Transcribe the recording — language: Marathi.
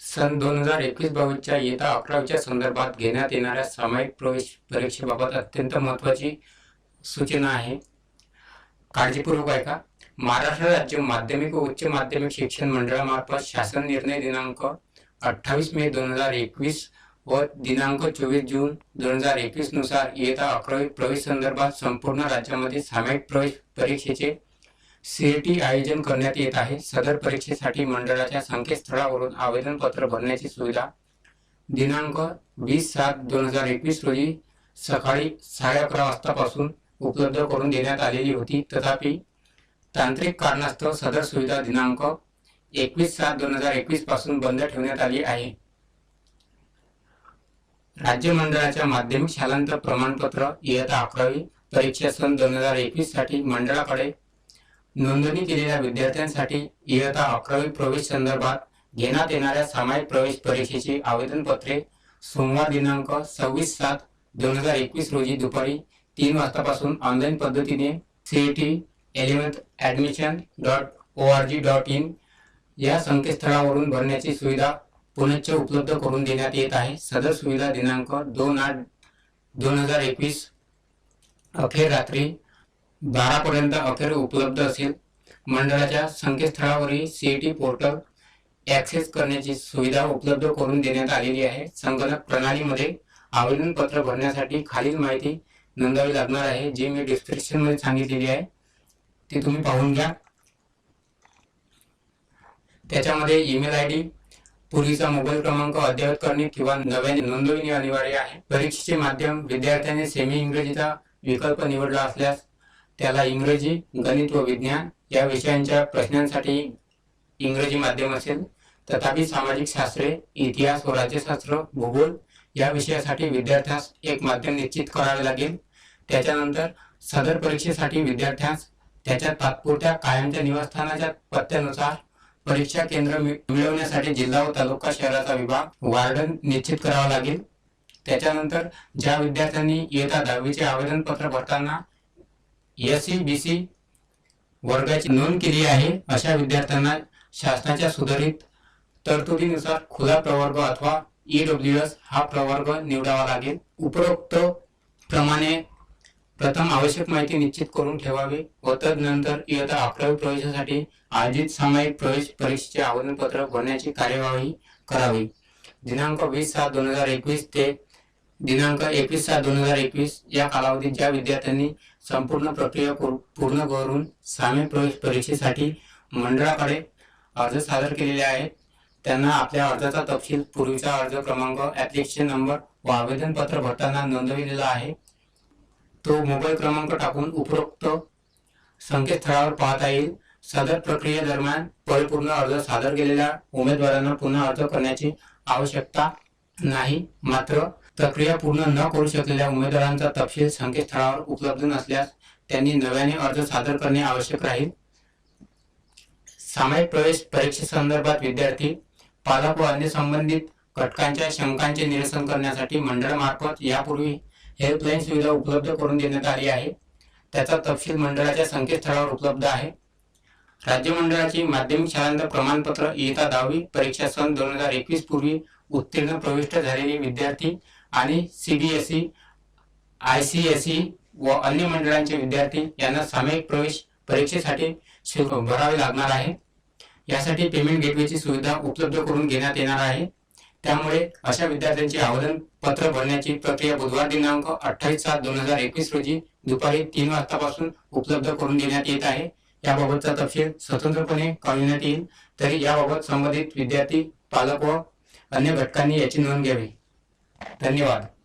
सन दोन हजार एकवीस बावीसच्या येत्या अकरावीच्या संदर्भात घेण्यात येणाऱ्या सामायिक प्रवेश परीक्षेबाबत अत्यंत महत्त्वाची सूचना आहे. काळजीपूर्वक आहे का महाराष्ट्र राज्य माध्यमिक व उच्च माध्यमिक शिक्षण मंडळामार्फत शासन निर्णय दिनांक अठ्ठावीस मे दोन हजार एकवीस व दिनांक चोवीस जून दोन हजार एकवीसनुसार अकरावी प्रवेश संदर्भात संपूर्ण राज्यामध्ये सामायिक प्रवेश परीक्षेचे सीईटी आयोजन करण्यात येत आहे. सदर परीक्षेसाठी मंडळाच्या संकेतस्थळावरून आवेदनपत्र भरण्याची सुविधा. दिनांक वीस सात दोन हजार एकवीस रोजी सकाळी साडे अकरा वाजतापासून उपलब्ध करून देण्यात आलेली होती. तथापि तांत्रिक कारणास्तव सदर सुविधा दिनांक एकवीस सात दोन हजार एकवीसपासून बंद ठेवण्यात आली आहे. राज्य मंडळाच्या माध्यमिक शालांत प्रमाणपत्र इयत्ता अकरावी परीक्षा सन दोन हजार एकवीससाठी मंडळाकडे नोंदणी केलेल्या विद्यार्थ्यांसाठी इयत्ता अकरावी प्रवेश संदर्भात घेण्यात येणाऱ्या सामायिक प्रवेश परीक्षेची आवेदनपत्रे सोमवार दिनांक सव्वीस सात दोन हजार एकवीस रोजी दुपारी तीन वाजतापासून ऑनलाईन पद्धतीने CET eleventh admission dot O R G dot in या संकेतस्थळावरून भरण्याची सुविधा पुनश्च उपलब्ध करून देण्यात येत आहे. सदर सुविधा दिनांक दोन आठ दोन हजार एकवीस अखेर रात्री बारापर्यंत अखेर उपलब्ध असेल. मंडळाच्या संकेतस्थळावरील सीईटी पोर्टल ॲक्सेस करण्याची सुविधा उपलब्ध करून देण्यात आलेली आहे. संगणक प्रणालीमध्ये आवेदनपत्र भरण्यासाठी खालील माहिती नोंदवावी लागणार आहे जी मी डिस्क्रिप्शनमध्ये सांगितलेली आहे. ती तुम्ही पाहून घ्या. त्याच्यामध्ये ईमेल आय डी पूर्वीचा मोबाईल क्रमांक अद्ययावत करणे किंवा नव्याने नोंदवणे अनिवार्य आहे. परीक्षेचे माध्यम विद्यार्थ्याने सेमी इंग्रजीचा विकल्प निवडला असल्यास त्याला इंग्रजी गणित व विज्ञान या विषयांच्या प्रश्नांसाठी इंग्रजी माध्यम असेल. तथापि सामाजिक शास्त्रे इतिहास व राज्यशास्त्र भूगोल या विषयासाठी विद्यार्थ्यास एक माध्यम निश्चित करावे लागेल. त्याच्यानंतर सदर परीक्षेसाठी विद्यार्थ्यास त्याच्या तात्पुरत्या कायमच्या निवासस्थानाच्या पत्त्यानुसार परीक्षा केंद्र मिळवण्यासाठी जिल्हा व तालुका शहराचा विभाग वार्डन निश्चित करावा लागेल. त्याच्यानंतर ज्या विद्यार्थ्यांनी इयत्ता दहावीचे आवेदनपत्र भरताना एस सी बी सी वर्गाची नोंद केली आहे. अशा विद्यार्थ्यांना शासनाच्या सुधारित तरतुदीनुसार खुला प्रवर्ग अथवा ईडब्ल्यू एस हा प्रवर्ग निवडावा लागेल. उपरोक्त प्रमाणे प्रथम आवश्यक माहिती निश्चित करून ठेवावी व तदनंतर इयत्ता अकरावी प्रवेशासाठी आयोजित सामायिक प्रवेश परीक्षेचे आवेदनपत्र भरण्याची कार्यवाही करावी. दिनांक वीस सात दोन हजार एकवीस ते दिनांक एकवीस सात दोन हजार एकवीस या कालावधीत ज्या विद्यार्थ्यांनी संपूर्ण प्रक्रिया पूर्ण करून सामील प्रवेश परीक्षेसाठी मंडळाकडे अर्ज सादर केलेले आहेत. त्यांना आपल्या अर्जाचा तपशील पूर्वीचा अर्ज क्रमांक ऍप्लिकेशन नंबर व आवेदनपत्र भरताना नोंदविलेला आहे. तो मोबाईल क्रमांक टाकून उपरोक्त संकेतस्थळावर पाहता येईल. सदर प्रक्रियेदरम्यान परिपूर्ण अर्ज सादर केलेल्या उमेदवारांना पुन्हा अर्ज करण्याची आवश्यकता नाही. मात्र प्रक्रिया पूर्ण न करू शकलेल्या उमेदवारांचा तपशील संकेतस्थळावर उपलब्ध नसल्यास त्यांनी नव्याने अर्ज सादर करणे आवश्यक राहील. सामायिक प्रवेश परीक्षेसंदर्भात विद्यार्थी पालक व अन्य संबंधित घटकांच्या शंकांचे निरसन करण्यासाठी मंडळामार्फत यापूर्वी हेल्पलाईन सुविधा उपलब्ध करून देण्यात आली आहे. त्याचा तपशील मंडळाच्या संकेतस्थळावर उपलब्ध आहे. राज्य मंडळाची माध्यमिक शाळांत प्रमाणपत्र इयत्ता दहावी परीक्षा सन दोन हजार एकवीस पूर्वी उत्तीर्ण प्रविष्ट झालेले विद्यार्थी आणि CBSE I C S E व अन्य मंडळांचे विद्यार्थी यांना सामायिक प्रवेश परीक्षेसाठी शुल्क भरावे लागणार आहे. यासाठी पेमेंट गेटवेची सुविधा उपलब्ध करून घेण्यात येणार आहे. त्यामुळे अशा विद्यार्थ्यांची आवेदन पत्र भरण्याची प्रक्रिया बुधवार दिनांक अठ्ठावीस सात दोन हजार एकवीस रोजी दुपारी तीन वाजतापासून उपलब्ध करून देण्यात येत आहे. याबाबतचा तपशील स्वतंत्रपणे कळविण्यात येईल. तरी याबाबत संबंधित विद्यार्थी पालक व अन्य घटकांनी याची नोंद घ्यावी. धन्यवाद.